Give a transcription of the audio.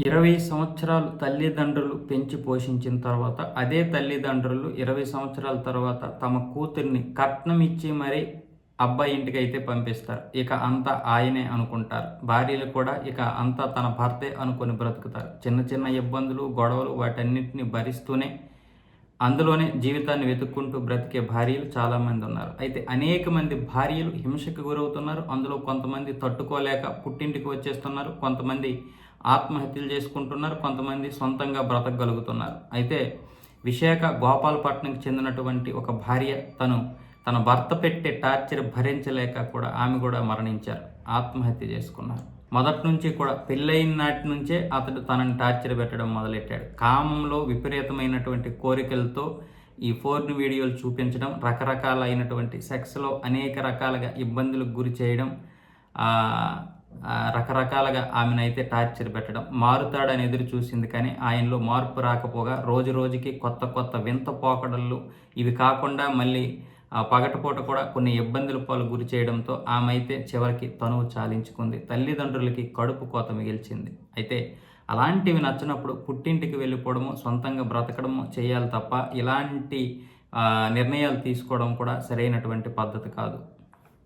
ఇరవై సంవత్సరాలు తల్లిదండ్రులు పెంచి పోషించిన తర్వాత అదే తల్లిదండ్రులు ఇరవై సంవత్సరాల తర్వాత తమ కూతుర్ని కట్నం ఇచ్చి మరీ అబ్బాయి ఇంటికి అయితే పంపిస్తారు. ఇక అంతా ఆయనే అనుకుంటారు. భార్యలు కూడా ఇక అంతా తన భర్తే అనుకొని బ్రతుకుతారు. చిన్న చిన్న ఇబ్బందులు గొడవలు వాటన్నిటిని భరిస్తూనే అందులోనే జీవితాన్ని వెతుక్కుంటూ బ్రతికే భార్యలు చాలామంది ఉన్నారు. అయితే అనేక మంది భార్యలు హింసకు గురవుతున్నారు. అందులో కొంతమంది తట్టుకోలేక పుట్టింటికి వచ్చేస్తున్నారు. కొంతమంది ఆత్మహత్యలు చేసుకుంటున్నారు కొంతమంది సొంతంగా బ్రతకగలుగుతున్నారు. అయితే విశాఖ గోపాలపట్నంకి చెందినటువంటి ఒక భార్య తను తన భర్త పెట్టే టార్చర్ భరించలేక కూడా ఆమె కూడా మరణించారు ఆత్మహత్య చేసుకున్నారు. మొదటి నుంచి కూడా పెళ్ళైన నాటి నుంచే అతడు తనని టార్చర్ పెట్టడం మొదలెట్టాడు. కామంలో విపరీతమైనటువంటి కోరికలతో ఈ ఫోర్న్ వీడియోలు చూపించడం రకరకాలైనటువంటి సెక్స్లో అనేక రకాలుగా ఇబ్బందులకు గురి చేయడం రకరకాలుగా ఆమెనైతే టార్చర్ పెట్టడం మారుతాడని ఎదురు చూసింది కానీ ఆయనలో మార్పు రాకపోగా రోజు రోజుకి కొత్త కొత్త వింత పోకడలు ఇవి కాకుండా మళ్ళీ పగటపూట కూడా కొన్ని ఇబ్బందుల పాలు గురి చేయడంతో ఆమె అయితే చివరికి తనువు చాలించుకుంది. తల్లిదండ్రులకి కడుపు కోత మిగిల్చింది. అయితే అలాంటివి నచ్చినప్పుడు పుట్టింటికి వెళ్ళిపోవడము సొంతంగా బ్రతకడము చేయాలి తప్ప ఇలాంటి నిర్ణయాలు తీసుకోవడం కూడా సరైనటువంటి పద్ధతి కాదు.